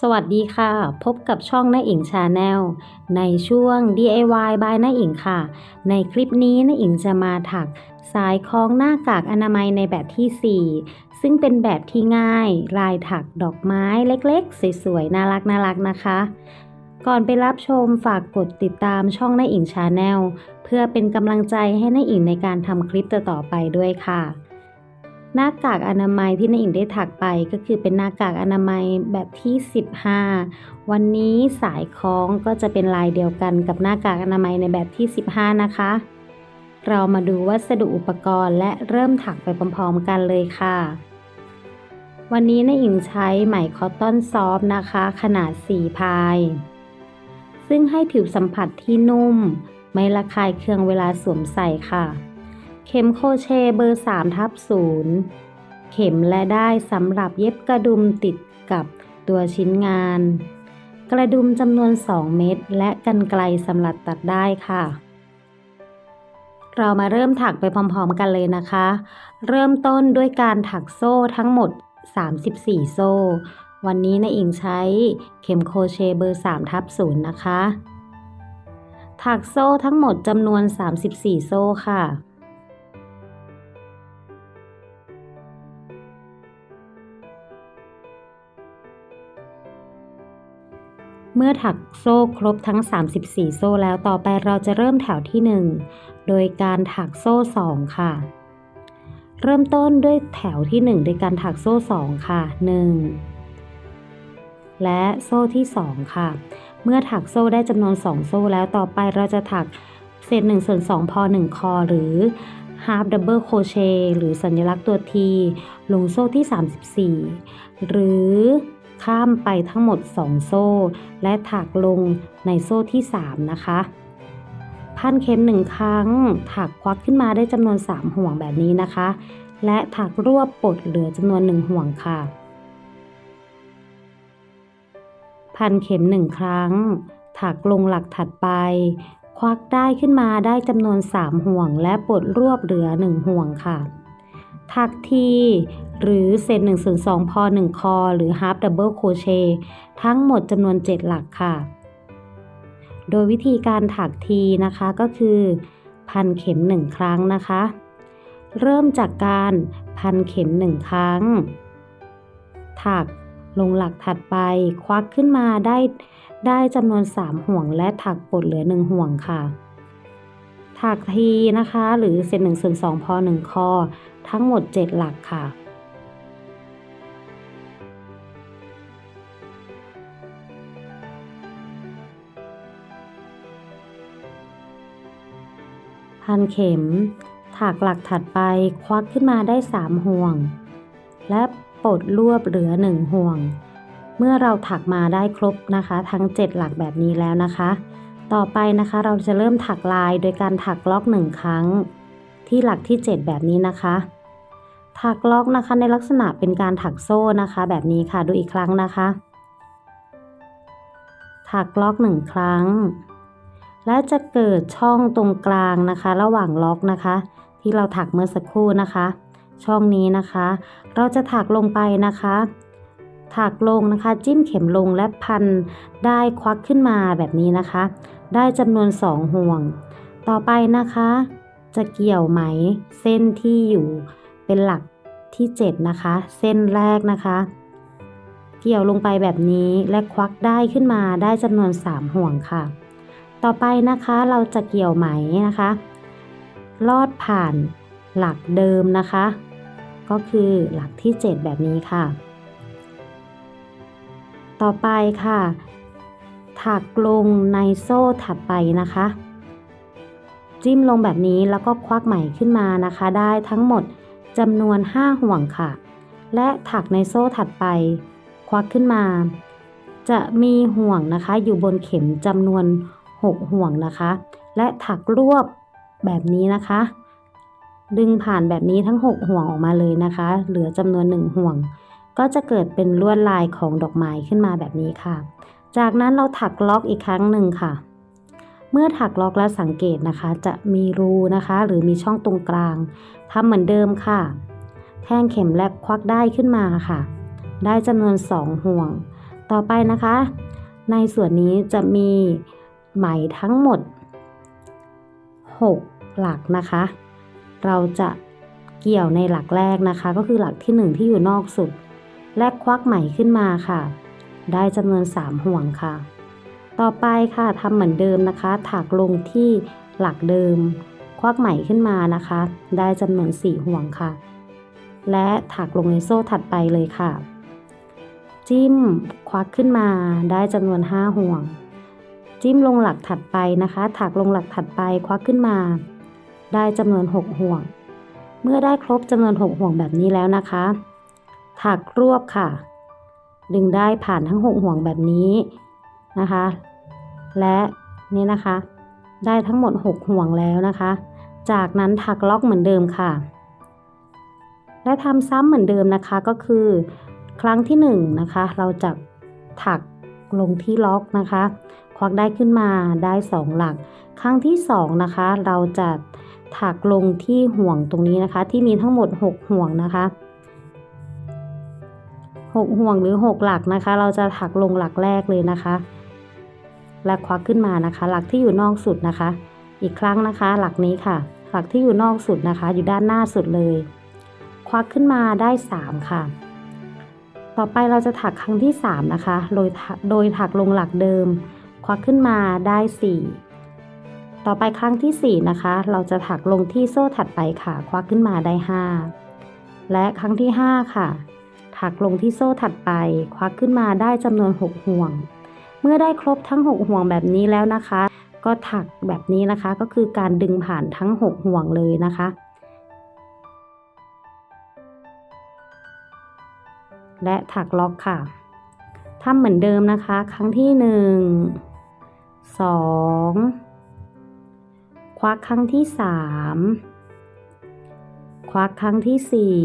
สวัสดีค่ะ พบกับช่องน้าอิงชาแนลในช่วง DIY by น้าอิงค่ะ ในคลิปนี้น้าอิงจะมาถักสายคล้องหน้ากากอนามัยในแบบที่ 4 ซึ่งเป็นแบบที่ง่าย ลายถักดอกไม้เล็กๆ สวยๆ น่ารักน่ารักนะคะ ก่อนไปรับชมฝากกดติดตามช่องน้าอิงชาแนลเพื่อเป็นกำลังใจให้น้าอิงในการทำคลิปต่อๆไปด้วยค่ะ หน้ากากอนามัยที่น้าอิงได้ถักไปก็คือเป็นหน้ากากอนามัยแบบที่ 15 วันนี้สายคล้องก็จะเป็นลายเดียวกันกับหน้ากากอนามัยในแบบที่ 15 นะคะ เรามาดูวัสดุอุปกรณ์และเริ่มถักไปพร้อมๆกันเลยค่ะ วันนี้น้าอิงใช้ไหมคอตตอนซอฟนะคะ ขนาด 4 พาย ซึ่งให้ผิวสัมผัสที่นุ่ม ไม่ระคายเคืองเวลาสวมใส่ค่ะ เข็มโคเชเบอร์3ทับ0เข็มและได้สำหรับเย็บกระดุมติดกับตัวชิ้นงาน กระดุมจำนวน 2 เม็ดและกันไกลสำหรับตัดได้ค่ะ เรามาเริ่มถักไปพร้อมๆกันเลยนะคะ เริ่มต้นด้วยการถักโซ่ทั้งหมด 34 โซ่ วันนี้นะอิงใช้เข็มโคเชเบอร์3ทับ0นะคะ ถักโซ่ทั้งหมดจำนวน 34 โซ่ค่ะ เมื่อถักโซ่ครบทั้ง 34 โซ่แล้วต่อไปเราจะเริ่มแถวที่ 1 โดยการถักโซ่ 2 ค่ะ เริ่มต้นด้วยแถวที่ 1 โดยการถักโซ่ 2 ค่ะ 1 และโซ่ที่ 2 ค่ะ เมื่อถักโซ่ได้จำนวน 2 โซ่แล้วต่อไปเราจะถักเศษ1ส่วน2พอ 1 คอหรือ half double crochet หรือสัญลักษณ์ตัว T ลงโซ่ที่ 34 หรือ ข้ามไปทั้งหมด 2 โซ่ และถักลงในโซ่ที่ 3 นะคะ พันเข็มหนึ่งครั้ง ถักควักขึ้นมาได้จำนวน 3 ห่วงแบบนี้นะคะ และถักรวบปลดเหลือจำนวน 1 ห่วงค่ะ พันเข็มหนึ่งครั้ง ถักลงหลักถัดไป ควักได้ขึ้นมาได้จำนวน 3 ห่วง และปลดรวบเหลือ 1 ห่วงค่ะ ถักทีหรือเศษ1ส่วน2พอ1คอหรือ half double crochet ทั้งหมดจำนวน 7 หลักค่ะ โดยวิธีการถักทีนะคะก็คือพันเข็ม 1 ครั้งนะคะ เริ่มจากการพันเข็ม 1 ครั้ง ถักลงหลักถัดไปควักขึ้นมาได้ได้จำนวน 3 ห่วงและถักปลดเหลือ 1 ห่วงค่ะ ถักทีนะคะหรือเศษ1ส่วน2พอ1คอ ทั้งหมด 7 หลักค่ะ พันเข็มถักหลักถัดไปควักขึ้นมาได้ 3 ห่วง และปลดรวบเหลือ 1 ห่วง เมื่อเราถักมาได้ครบนะคะ ทั้ง 7 หลักแบบนี้แล้วนะคะ ต่อไปนะคะเราจะเริ่มถักลายโดยการถักล็อก 1 ครั้งที่หลักที่ 7 แบบนี้นะคะ ถักล็อกนะคะในลักษณะเป็นการถักโซ่นะคะ แบบนี้ค่ะดูอีกครั้งนะคะ ถักล็อก1ครั้ง และจะเกิดช่องตรงกลางนะคะ ระหว่างล็อกนะคะ ที่เราถักเมื่อสักครู่นะคะ ช่องนี้นะคะ เราจะถักลงไปนะคะถักลงนะคะจิ้มเข็มลงและพันได้ควักขึ้นมาแบบนี้นะคะ ได้จำนวน 2 ห่วง ต่อไปนะคะ จะเกี่ยวไหมเส้นที่อยู่ เป็นหลักที่ 7 นะคะ เส้นแรกนะคะ เกี่ยวลงไปแบบนี้และควักได้ขึ้นมาได้จำนวน 3 ห่วงค่ะ ต่อไปนะคะเราจะเกี่ยวไหมนะคะ ลอดผ่านหลักเดิมนะคะ ก็คือหลักที่ 7 แบบนี้ค่ะ ต่อไปค่ะถักลงในโซ่ถัดไปนะคะ จิ้มลงแบบนี้แล้วก็ควักไหมขึ้นมานะคะ ได้ทั้งหมด จำนวน 5 ห่วงค่ะ และถักในโซ่ถัดไป ควักขึ้นมา จะมีห่วงนะคะ อยู่บนเข็มจำนวน 6 ห่วงนะคะ และถักรวบแบบนี้นะคะ ดึงผ่านแบบนี้ทั้ง 6 ห่วงออกมาเลยนะคะ เหลือจำนวน 1 ห่วง ก็จะเกิดเป็นลวดลายของดอกไม้ขึ้นมาแบบนี้ค่ะ จากนั้นเราถักล็อกอีกครั้งหนึ่งค่ะ เมื่อถักล็อกแล้วสังเกตนะคะ จะมีรูนะคะ หรือมีช่องตรงกลางทำเหมือนเดิมค่ะ แทงเข็มและควักได้ขึ้นมาค่ะ ได้จำนวน 2 ห่วง ต่อไปนะคะ ในส่วนนี้จะมีไหมทั้งหมด 6 หลักนะคะ เราจะเกี่ยวในหลักแรกนะคะ ก็คือหลักที่ 1 ที่อยู่นอกสุด และควักไหมขึ้นมาค่ะ ได้จำนวน 3 ห่วงค่ะ ต่อไปค่ะทำเหมือนเดิมนะคะ ถักลงที่หลักเดิม ควักไหมขึ้นมานะคะ ได้จำนวน4ห่วงค่ะ และถักลงในโซ่ถัดไปเลยค่ะ จิ้มควักขึ้นมาได้จำนวน5ห่วง จิ้มลงหลักถัดไปนะคะ ถักลงหลักถัดไปควักขึ้นมา ได้จำนวน6ห่วง เมื่อได้ครบจำนวน6ห่วงแบบนี้แล้วนะคะ ถักรวบค่ะ ดึงได้ผ่านทั้ง6ห่วงแบบนี้นะคะ และนี่นะคะ ได้ทั้งหมด 6 ห่วงแล้วนะคะ จากนั้นถักล็อกเหมือนเดิมค่ะ และทำซ้ำเหมือนเดิมนะคะก็คือ ครั้งที่1นงนะคะ เราจะถักลงที่ล็อกนะคะ ควักได้ขึ้นมาได้ 2 หลัก ครั้งที่ 2 นะคะ เราจะถักลงที่ห่วงตรงนี้นะคะ ที่มีทั้งหมด 6 ห่วงนะคะ6ห่วงหรือ 6 หลักนะคะ เราจะถักลงหลักแรกเลยนะคะ และควักขึ้นมานะคะ หลักที่อยู่นอกสุดนะคะ อีกครั้งนะคะ หลักนี้ค่ะ หลักที่อยู่นอกสุดนะคะ อยู่ด้านหน้าสุดเลย ควักขึ้นมาได้ 3 ค่ะ ต่อไปเราจะถักครั้งที่ 3 นะคะ โดยถักโดยถักลงหลักเดิม ควักขึ้นมาได้ 4 ต่อไปครั้งที่ 4 นะคะ เราจะถักลงที่โซ่ถัดไปค่ะ ควักขึ้นมาได้ 5 และครั้งที่ 5 ค่ะ ถักลงที่โซ่ถัดไป ควักขึ้นมาได้จำนวน 6 ห่วง เมื่อได้ครบทั้ง 6 ห่วงแบบนี้แล้วนะคะ ก็ถักแบบนี้นะคะก็คือการดึงผ่านทั้ง 6 ห่วงเลยนะคะ และถักล็อกค่ะทำเหมือนเดิมนะคะ ครั้งที่หนึ่งสองควักครั้งที่สามควักครั้งที่สี่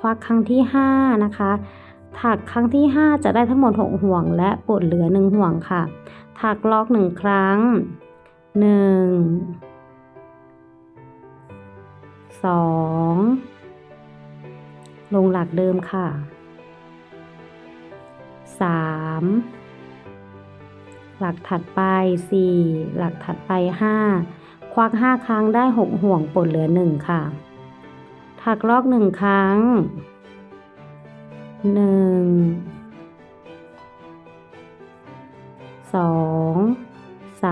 ควักครั้งที่ห้านะคะ ถักครั้งที่ห้าจะได้ทั้งหมดหกห่วง และปลดเหลือหนึ่งห่วงค่ะ ถักล็อกหนึ่งครั้งหนึ่งสองลงหลักเดิมค่ะ 3 หลักถัดไป 4 หลักถัดไป 5 ควัก 5 ครั้งได้ 6 ห่วงปลดเหลือ 1 ค่ะ ถักลอก 1 ครั้ง 1 2 3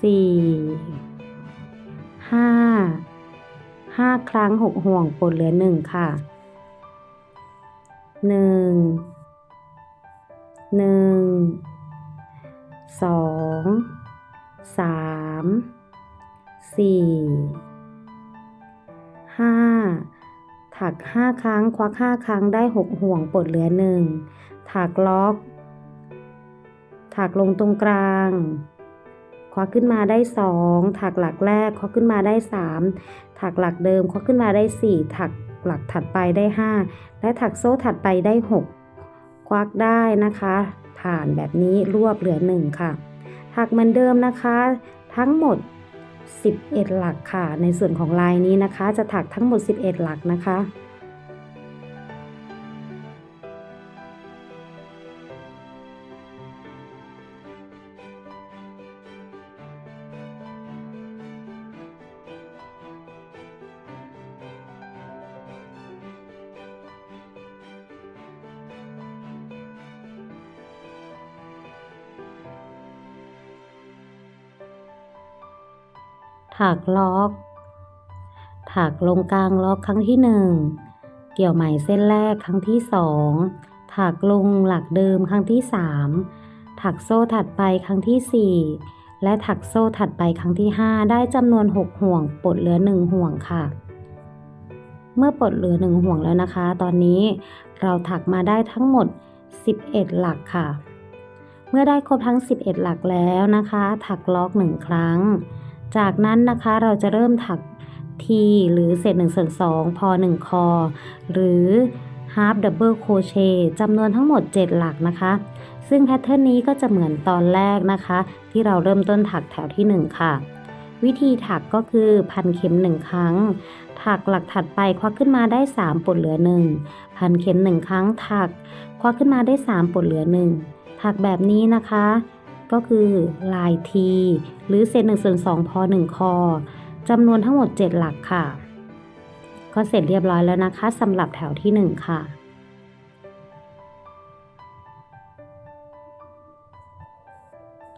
4 5ห้าครั้งหกห่วงปลดเหลือหนึ่งค่ะหนึ่งหนึ่งสองสามสี่ห้า ถักห้าครั้ง ควักห้าครั้งได้หกห่วงปลดเหลือหนึ่งถักล็อก ถักลงตรงกลาง ควักขึ้นมาได้สองถักหลักแรก ควักขึ้นมาได้สามถักหลักเดิม ควักขึ้นมาได้สี่ถักหลักถัดไปได้ห้าและถักโซ่ถัดไปได้หกควักได้นะคะ ผ่านแบบนี้รวบเหลือหนึ่งค่ะ ถักเหมือนเดิมนะคะ ทั้งหมด 11 หลักค่ะ ในส่วนของลายนี้นะคะ จะถักทั้งหมด 11 หลักนะคะ ถักล็อก ถักลงกลางล็อกครั้งที่หนึ่งเกี่ยวไหมเส้นแรกครั้งที่สองถักลงหลักเดิมครั้งที่สามถักโซ่ถัดไปครั้งที่สี่และถักโซ่ถัดไปครั้งที่ห้าได้จำนวนหกห่วงปลดเหลือหนึ่งห่วงค่ะ เมื่อปลดเหลือหนึ่งห่วงแล้วนะคะ ตอนนี้เราถักมาได้ทั้งหมด 11 หลักค่ะ เมื่อได้ครบทั้ง 11 หลักแล้วนะคะ ถักล็อกหนึ่งครั้ง จากนั้นนะคะเราจะเริ่มถักทีหรือเศษ1ส่วน2พอ 1 คอ หรือ half double crochet จำนวนทั้งหมด 7 หลักนะคะ ซึ่งแพทเทิร์นนี้ก็จะเหมือนตอนแรกนะคะ ที่เราเริ่มต้นถักแถวที่ 1 ค่ะ วิธีถักก็คือพันเข็ม 1 ครั้ง ถักหลักถัดไปควักขึ้นมาได้ 3 ปลดเหลือ 1 พันเข็ม 1 ครั้งถัก ควักขึ้นมาได้ 3 ปลดเหลือ 1 ถักแบบนี้นะคะ ก็คือลายทีหรือเศษ1ส่วน2พอ1คอจำนวนทั้งหมด 7 หลักค่ะ ก็เสร็จเรียบร้อยแล้วนะคะสำหรับแถวที่ 1 ค่ะ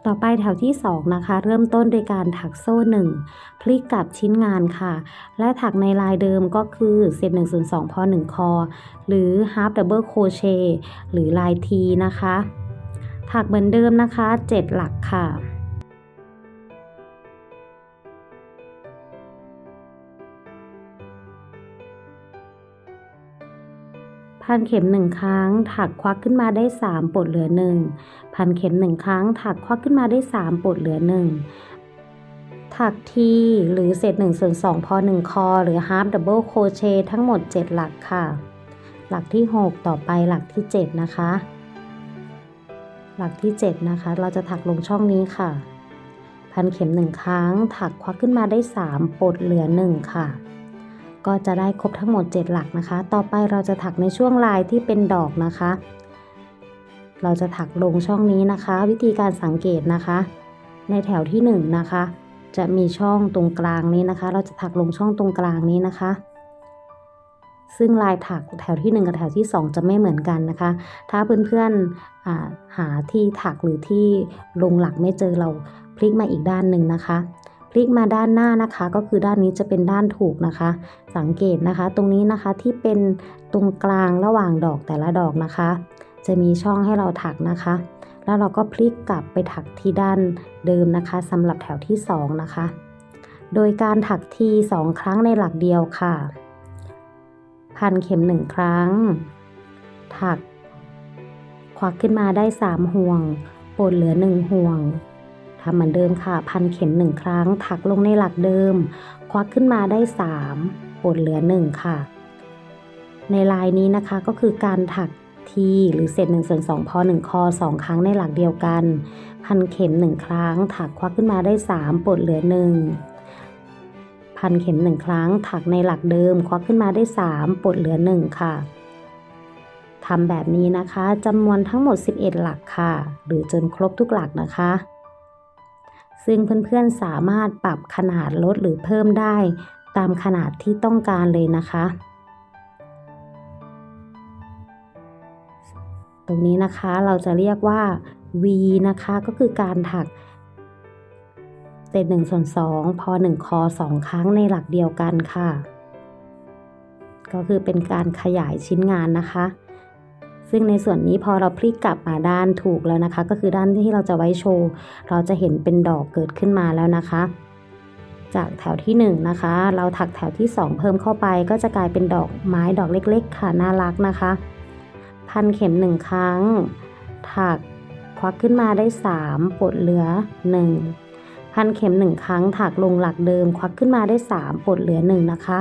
ต่อไปแถวที่ 2 นะคะ เริ่มต้นโดยการถักโซ่ 1 พลิกกลับชิ้นงานค่ะ และถักในลายเดิมก็คือเศษ1ส่วน2พอ1คอ หรือ half double crochet หรือลายทีนะคะ ถักเหมือนเดิมนะคะ 7 หลักค่ะ พันเข็มหนึ่งครั้ง ถักควักขึ้นมาได้ 3 ปลดเหลือ 1 พันเข็มหนึ่งครั้ง ถักควักขึ้นมาได้ 3 ปลดเหลือ 1ถักทีหรือเศษ1ส่วน2พอ1คอ หรือ half double crochet ทั้งหมด 7 หลักค่ะ หลักที่ 6 ต่อไปหลักที่ 7 นะคะ หลักที่ 7 นะคะ เราจะถักลงช่องนี้ค่ะ พันเข็ม 1 ครั้ง ถักควักขึ้นมาได้ 3 ปลดเหลือ 1 ค่ะ ก็จะได้ครบทั้งหมด 7 หลักนะคะ ต่อไปเราจะถักในช่วงลายที่เป็นดอกนะคะ เราจะถักลงช่องนี้นะคะ วิธีการสังเกตนะคะ ในแถวที่ 1 นะคะ จะมีช่องตรงกลางนี้นะคะ เราจะถักลงช่องตรงกลางนี้นะคะ ซึ่งลายถักแถวที่ 1 กับแถวที่ 2 จะไม่เหมือนกันนะคะ ถ้าเพื่อนๆอ่าหาที่ถักหรือที่ลงหลักไม่เจอเราพลิกมาอีกด้านหนึ่งนะคะ พลิกมาด้านหน้านะคะ ก็คือด้านนี้จะเป็นด้านถูกนะคะ สังเกตนะคะ ตรงนี้นะคะที่เป็นตรงกลางระหว่างดอกแต่ละดอกนะคะ จะมีช่องให้เราถักนะคะ แล้วเราก็พลิกกลับไปถักที่ด้านเดิมนะคะสำหรับแถวที่ 2 นะคะ โดยการถักที2ครั้งในหลักเดียวค่ะ พันเข็ม1ครั้ง ถัก ควักขึ้นมาได้3ห่วงปลดเหลือ1ห่วงทำเหมือนเดิมค่ะ พันเข็ม1ครั้ง ถักลงในหลักเดิม ควักขึ้นมาได้3ปลดเหลือ1ค่ะ ในลายนี้นะคะก็คือการถักทีหรือเศษ1ส่วน2พอ1คอ2ครั้งในหลักเดียวกัน พันเข็ม1ครั้ง ถักควักขึ้นมาได้3ปลดเหลือ1 พันเข็ม 1 ครั้ง ถักในหลักเดิมควักขึ้นมาได้ 3ปลดเหลือ 1 ค่ะทำแบบนี้นะคะจำนวนทั้งหมด 11 หลักค่ะ หรือจนครบทุกหลักนะคะ ซึ่งเพื่อนๆสามารถปรับขนาดลดหรือเพิ่มได้ตามขนาดที่ต้องการเลยนะคะ ตรงนี้นะคะเราจะเรียกว่า V นะคะก็คือการถัก เศษ1ส่วน2พอ 1 คอ 2 ครั้งในหลักเดียวกันค่ะ ก็คือเป็นการขยายชิ้นงานนะคะ ซึ่งในส่วนนี้พอเราพลิกกลับมาด้านถูกแล้วนะคะ ก็คือด้านที่เราจะไว้โชว์ เราจะเห็นเป็นดอกเกิดขึ้นมาแล้วนะคะ จากแถวที่1นงนะคะ เราถักแถวที่ 2 เพิ่มเข้าไปก็จะกลายเป็นดอกไม้ดอกเล็ก ๆ ค่ะน่ารักนะคะ พันเข็ม 1 ครั้ง ถักควักขึ้นมาได้ 3 ปลดเหลือ 1 พันเข็ม 1 ครั้ง ถักลงหลักเดิม ควักขึ้นมาได้ 3 ปลดเหลือ 1 นะคะ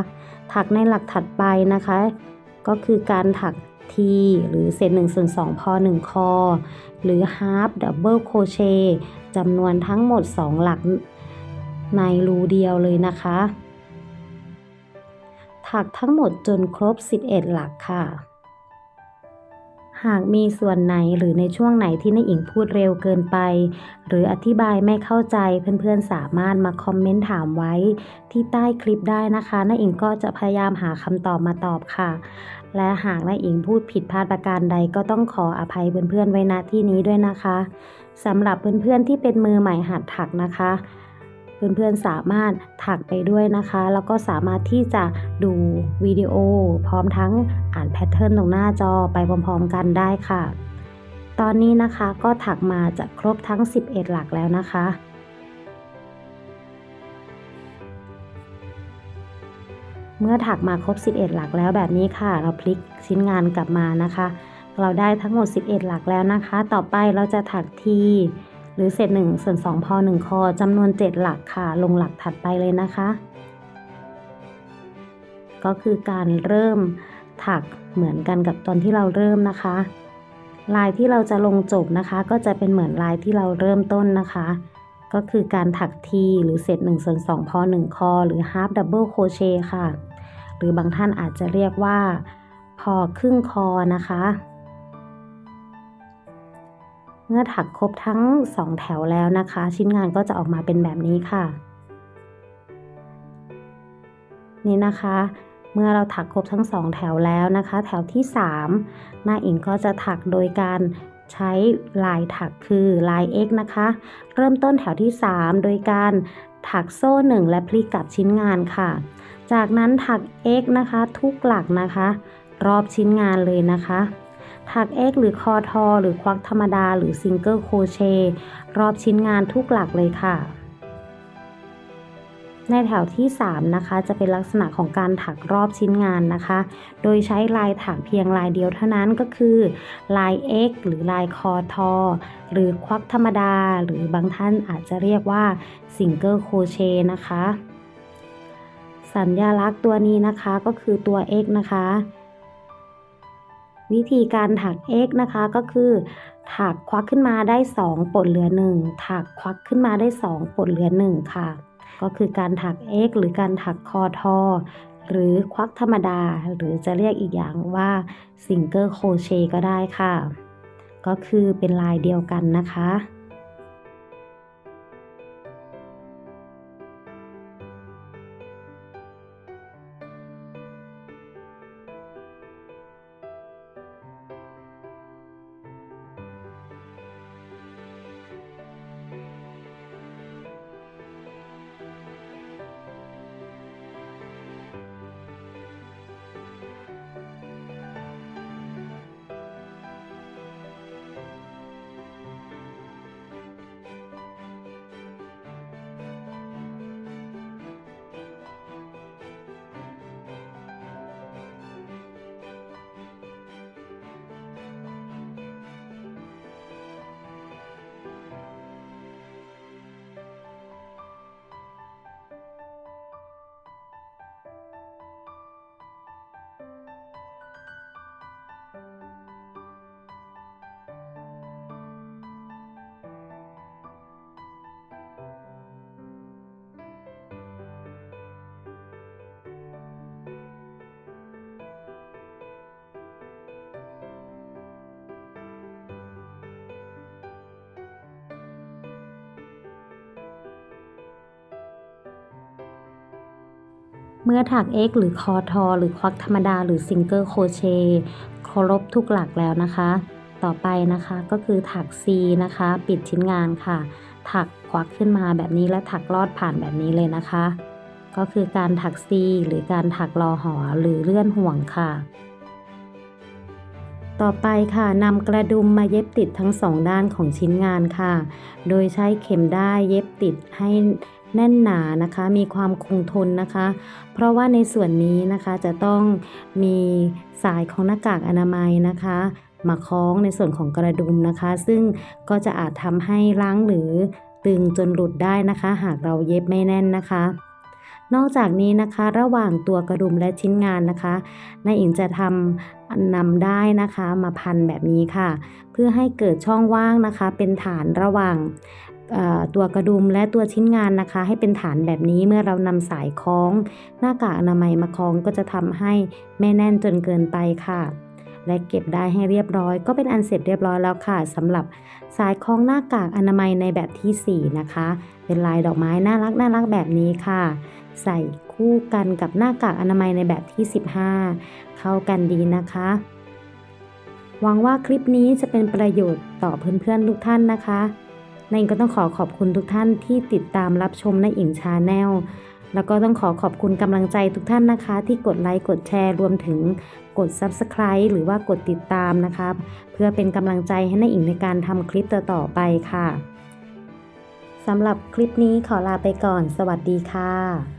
ถักในหลักถัดไปนะคะ ก็คือการถักทีหรือเศษ1ส่วน2พอ1คอ หรือ half double crochet จำนวนทั้งหมด 2 หลักในรูเดียวเลยนะคะ ถักทั้งหมดจนครบ 11 หลักค่ะ หากมีส่วนไหนหรือในช่วงไหนที่นายอิงพูดเร็วเกินไป หรืออธิบายไม่เข้าใจเพื่อนๆสามารถมาคอมเมนต์ถามไว้ ที่ใต้คลิปได้นะคะนายอิงก็จะพยายามหาคำตอบมาตอบค่ะ และหากนายอิงพูดผิดพลาดประการใดก็ต้องขออภัยเพื่อนๆไว้ณที่นี้ด้วยนะคะสำหรับเพื่อนๆที่เป็นมือใหม่หัดถักนะคะ เพื่อนๆสามารถถักไปด้วยนะคะ แล้วก็สามารถที่จะดูวิดีโอ พร้อมทั้งอ่านแพทเทิร์นตรงหน้าจอไปพร้อมๆกันได้ค่ะ ตอนนี้นะคะก็ถักมาจะครบทั้ง 11 หลักแล้วนะคะเมื่อถักมาครบ 11 หลักแล้วแบบนี้ค่ะ เราพลิกชิ้นงานกลับมานะคะ เราได้ทั้งหมด 11 หลักแล้วนะคะ ต่อไปเราจะถักที หรือเศษ1ส่วน2พอ1คอจำนวน 7 หลักค่ะ ลงหลักถัดไปเลยนะคะ ก็คือการเริ่มถักเหมือนกันกับตอนที่เราเริ่มนะคะ ลายที่เราจะลงจบนะคะ ก็จะเป็นเหมือนลายที่เราเริ่มต้นนะคะ ก็คือการถักทีหรือเศษ1ส่วน2พอ1คอหรือ half double crochet ค่ะ หรือบางท่านอาจจะเรียกว่า พอครึ่งคอนะคะ เมื่อถักครบทั้งสองแถวแล้วนะคะ ชิ้นงานก็จะออกมาเป็นแบบนี้ค่ะ นี่นะคะ เมื่อเราถักครบทั้งสองแถวแล้วนะคะ แถวที่ 3 หน้าอิงก็จะถักโดยการใช้ลายถักคือลาย X นะคะ เริ่มต้นแถวที่ 3 โดยการถักโซ่ 1 และพลิกกลับชิ้นงานค่ะ จากนั้นถัก X นะคะ ทุกหลักนะคะ รอบชิ้นงานเลยนะคะ ถัก X หรือคอทอ หรือควักธรรมดา หรือซิงเกิลโคเชรอบชิ้นงานทุกหลักเลยค่ะ ในแถวที่ 3 นะคะ จะเป็นลักษณะของการถักรอบชิ้นงานนะคะ โดยใช้ลายถักเพียงลายเดียวเท่านั้นก็คือ ลาย X หรือลายคอทอ หรือควักธรรมดา หรือบางท่านอาจจะเรียกว่าซิงเกิลโคเชนะคะ สัญญลักษณ์ตัวนี้นะคะก็คือตัว X นะคะ วิธีการถัก X นะคะก็คือถักควักขึ้นมาได้ 2 ปลดเหลือ 1 ถักควักขึ้นมาได้ 2 ปลดเหลือ 1 ค่ะ ก็คือการถัก X หรือการถักคอทอ หรือควักธรรมดา หรือจะเรียกอีกอย่างว่าสิงเกอร์โคเชก็ได้ค่ะ ก็คือเป็นลายเดียวกันนะคะ เมื่อถัก X หรือคอทอ หรือควักธรรมดา หรือซิงเกิลโคเชครบทุกหลักแล้วนะคะ ต่อไปนะคะก็คือถัก C นะคะ ปิดชิ้นงานค่ะ ถักควักขึ้นมาแบบนี้และถักลอดผ่านแบบนี้เลยนะคะ ก็คือการถัก C หรือการถักรอหอหรือเลื่อนห่วงค่ะต่อไปค่ะนำกระดุมมาเย็บติดทั้งสองด้านของชิ้นงานค่ะ โดยใช้เข็มได้ายเย็บติดให้ แน่นหนานะคะ มีความคงทนนะคะ เพราะว่าในส่วนนี้นะคะจะต้องมีสายของหน้ากากอนามัยนะคะมาคล้องในส่วนของกระดุมนะคะ ซึ่งก็จะอาจทำให้รั้งหรือตึงจนหลุดได้นะคะ หากเราเย็บไม่แน่นนะคะ นอกจากนี้นะคะ ระหว่างตัวกระดุมและชิ้นงานนะคะนายอิงจะทำนำได้นะคะ มาพันแบบนี้ค่ะ เพื่อให้เกิดช่องว่างนะคะ เป็นฐานระหว่าง ตัวกระดุมและตัวชิ้นงานนะคะ ให้เป็นฐานแบบนี้เมื่อเรานำสายคล้อง หน้ากากอนามัยมาคล้องก็จะทำให้ไม่แน่นจนเกินไปค่ะ และเก็บได้ให้เรียบร้อย ก็เป็นอันเสร็จเรียบร้อยแล้วค่ะสำหรับสายคล้องหน้ากากอนามัยในแบบทีสี่4 นะคะ เป็นลายดอกไม้น่ารักน่ารักแบบนี้ค่ะ ใส่คู่กันกับหน้ากากอนามัยในแบบที่ 15 เข้ากันดีนะคะหวังว่าคลิปนี้จะเป็นประโยชน์ต่อเพื่อนๆทุกท่านนะคะ นายอิงก็ต้องขอขอบคุณทุกท่านที่ติดตามรับชมในอิงชาแนลแล้วก็ต้องขอขอบคุณกำลังใจทุกท่านนะคะ ที่กดไลค์กดแชร์รวมถึงกด Subscribe หรือว่ากดติดตามนะคะ เพื่อเป็นกำลังใจให้นายอิงในการทำคลิปต่อๆไปค่ะสำหรับคลิปนี้ขอลาไปก่อน สวัสดีค่ะ